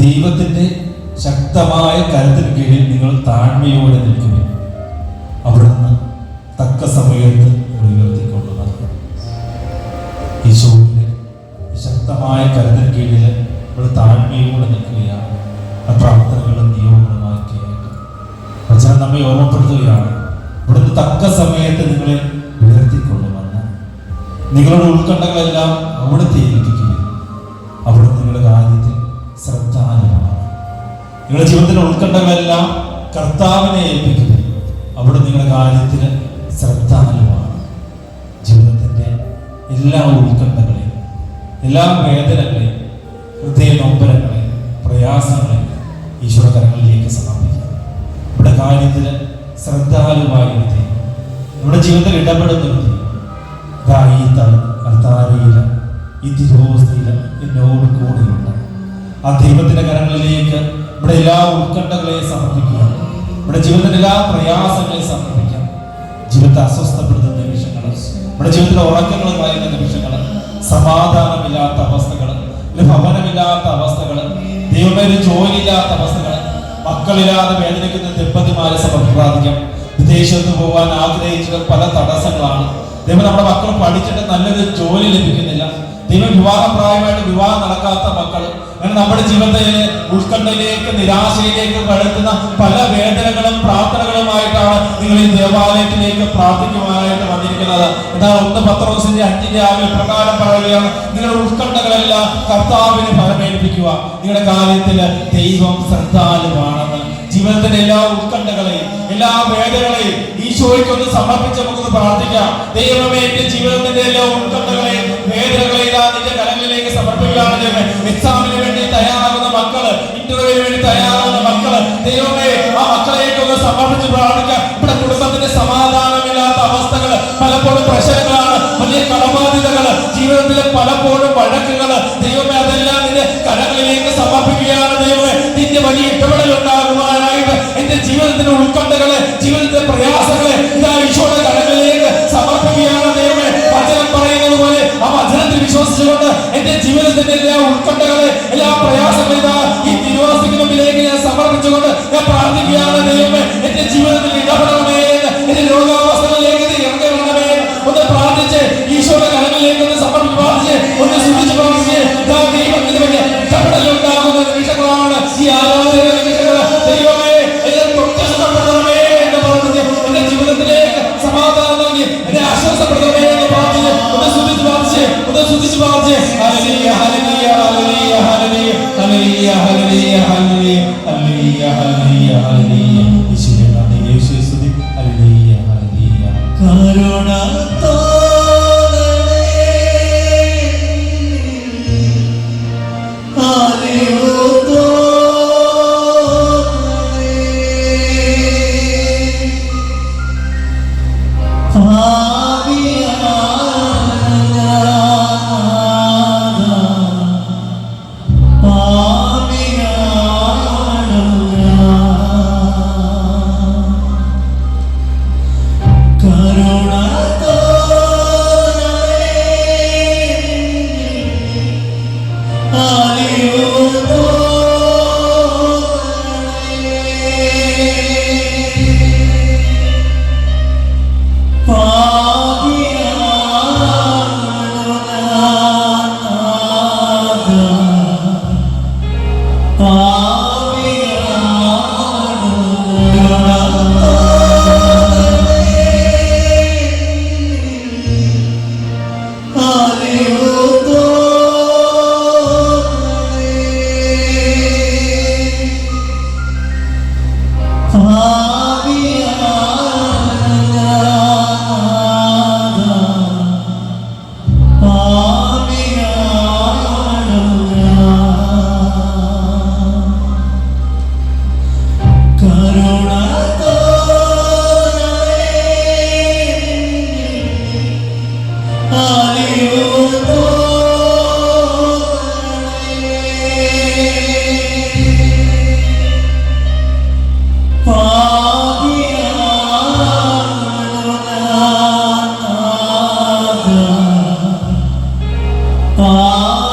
ദൈവത്തിന്റെ ശക്തമായ കരുത്തിന് കീഴിൽ നിങ്ങൾ താഴ്മയോടെ നിൽക്കുക അവിടുന്ന് തക്ക സമയത്ത് ഉയർത്തിക്കൊണ്ട് നടക്കും ഈശോയുടെ ശക്തമായ കരത്തിന് കീഴിൽ നമ്മൾ താഴ്മയോടെ നിൽക്കുകയാണ്. ആ പ്രാർത്ഥനകളും വചനം നമ്മെ ഓർമ്മപ്പെടുത്തുകയാണ്. ഇവിടുന്ന് തക്ക സമയത്ത് നിങ്ങളെ ഉയർത്തിക്കൊള്ളുമെന്ന് നിങ്ങളുടെ ഉത്കണ്ഠകളെല്ലാം അവിടുത്തെ നിങ്ങളുടെ ജീവിതത്തിലെ ഉത്കണ്ഠകളെല്ലാം കർത്താവിനെ ഏൽപ്പിക്കുക അവിടെ നിങ്ങളുടെ കാര്യത്തിന് ശ്രദ്ധ നൽകുവാണ് ജീവിതത്തിന്റെ എല്ലാ ഉത്കണ്ഠങ്ങളെയും എല്ലാ വേദനകളെയും ഹൃദയ നൊമ്പരങ്ങളെയും പ്രയാസങ്ങളെയും ഈശ്വര കരങ്ങളിലേക്ക് സമർപ്പിക്കുക ഇവിടെ കാര്യത്തിന് ശ്രദ്ധാലുവായി നമ്മുടെ ജീവിതത്തിൽ ഇടപെടുന്നുണ്ട്. എന്നോട് കൂടെയുണ്ട്. ആ ദൈവത്തിന്റെ കരങ്ങളിലേക്ക് ഇവിടെ എല്ലാ ഉത്കണ്ഠകളെയും സമർപ്പിക്കുക. നമ്മുടെ ജീവിതത്തിന്റെ എല്ലാ പ്രയാസങ്ങളെയും സമർപ്പിക്കുക. ജീവിതത്തെ അസ്വസ്ഥപ്പെടുത്തുന്ന നിമിഷങ്ങൾ നമ്മുടെ ജീവിതത്തിലെ ഉറക്കങ്ങൾ പറയുന്ന നിമിഷങ്ങൾ സമാധാനമില്ലാത്ത അവസ്ഥകൾ ഒരു ഭവനമില്ലാത്ത അവസ്ഥകൾ ദൈവമേ ഒരു ജോലിയില്ലാത്ത അവസ്ഥകൾ മക്കളില്ലാതെ വേദനിക്കുന്ന ദമ്പതിമാരെ സമർപ്പിക്കാം വിദേശത്ത് പോകാൻ ആഗ്രഹിച്ചത് പല തടസ്സങ്ങളാണ്. ദൈവം നമ്മുടെ മക്കൾ പഠിച്ചിട്ട് നല്ലൊരു ജോലി ലഭിക്കുന്നില്ല. ദൈവം വിവാഹപ്രായമായിട്ട് വിവാഹം നടക്കാത്ത മക്കൾ അങ്ങനെ നമ്മുടെ ജീവിതത്തിലെ ഉത്കണ്ഠയിലേക്ക് നിരാശയിലേക്ക് കടത്തുന്ന പല വേദനകളും പ്രാർത്ഥനകളുമായിട്ടാണ് നിങ്ങൾ ഈ ദേവാലയത്തിലേക്ക് പ്രാർത്ഥിക്കുവാനായിട്ട് വന്നിരിക്കുന്നത്. എന്നാൽ ഒന്ന് പത്രോസിന്റെ അഞ്ചിന്റെ ആവിൽ പ്രകാരം പറയുകയാണ് നിങ്ങളുടെ ഉത്കണ്ഠകളെല്ലാം കർത്താവിന് ഫലമേൽപ്പിക്കുക. നിങ്ങളുടെ കാര്യത്തിൽ ദൈവം ശ്രദ്ധാലുവാണെന്ന്. ജീവിതത്തിന്റെ എല്ലാ ഉത്കണ്ഠകളെയും എല്ലാ വേദനകളെയും ഈശോയ്ക്കൊന്ന് സമർപ്പിച്ച് നമുക്കൊന്ന് പ്രാർത്ഥിക്കാം. ദൈവമേ എന്റെ ജീവിതത്തിന്റെ എല്ലാ ഉത്കണ്ഠകളെയും വേദനകളെയും നിന്റെ കരങ്ങളിലേക്ക് സമർപ്പിക്കുകയാണ് എക്സാമിന് വേണ്ടി തയ്യാറാകുന്ന മക്കൾ ഇന്റർവ്യൂവിന് വേണ്ടി തയ്യാറാകുന്ന മക്കൾ ദൈവമേ ആ മക്കളെയൊക്കെ ഒന്ന് സമർപ്പിച്ച് പ്രാർത്ഥിക്കാം ഇവിടെ കുടുംബത്തിന്റെ സമാധാനമില്ലാത്ത അവസ്ഥകൾ പലപ്പോഴും പ്രശ്നങ്ങളാണ് വലിയ കടബാധ്യതകൾ ജീവിതത്തിലെ പലപ്പോഴും വഴക്കുകൾ ദൈവമേ അതെല്ലാം നിന്റെ കരങ്ങളിലേക്ക് സമർപ്പിക്കുകയാണ് ദൈവമേ. നിന്റെ വലിയ ഇടപെടൽ ഉണ്ടാകുവാനായിട്ട് എന്റെ ജീവിതത്തിന്റെ ഉത്കണ്ഠകളെ ജീവിതത്തിന്റെ എല്ലാ പ്രയാസങ്ങളും ഇതാ ഈ തിരുവാസിക്ക് മുമ്പിലേക്ക് ഞാൻ സമർപ്പിച്ചുകൊണ്ട് ഞാൻ പ്രാർത്ഥിക്കുകയാണ് ദൈവമേ എന്റെ ജീവിതത്തിൽ ഇടപെടണമേ എന്റെ രോഗാവസ്ഥകളിലേക്ക് ഇത് ഇറങ്ങി ഒന്ന് പ്രാർത്ഥിച്ച് ഈശോയുടെ കരങ്ങളിലേക്ക് ഒന്ന് സമർപ്പി പ്രാർത്ഥിച്ച് ഒന്ന് സൂചിച്ച് പ്രാർത്ഥിച്ച് ദൈവത്തിന് വലിയ ഇടപെടലുണ്ടാകുന്ന നിമിഷങ്ങളാണ്. ഈ ആരാധന ദൈവമേ എന്നെ തൊട്ടപ്പെടുത്തണമേ എന്ന് എന്റെ ജീവിതത്തിലേക്ക് സമാധാനം നൽകി എന്നെ ആശ്വാസപ്പെടുത്തണമേ എന്ന് ഒന്ന് ശ്രദ്ധിച്ച് പ്രാർത്ഥിച്ച് ഒന്ന് സൂചിച്ച് പ്രാർത്ഥിച്ച് കരുണ 好 Allah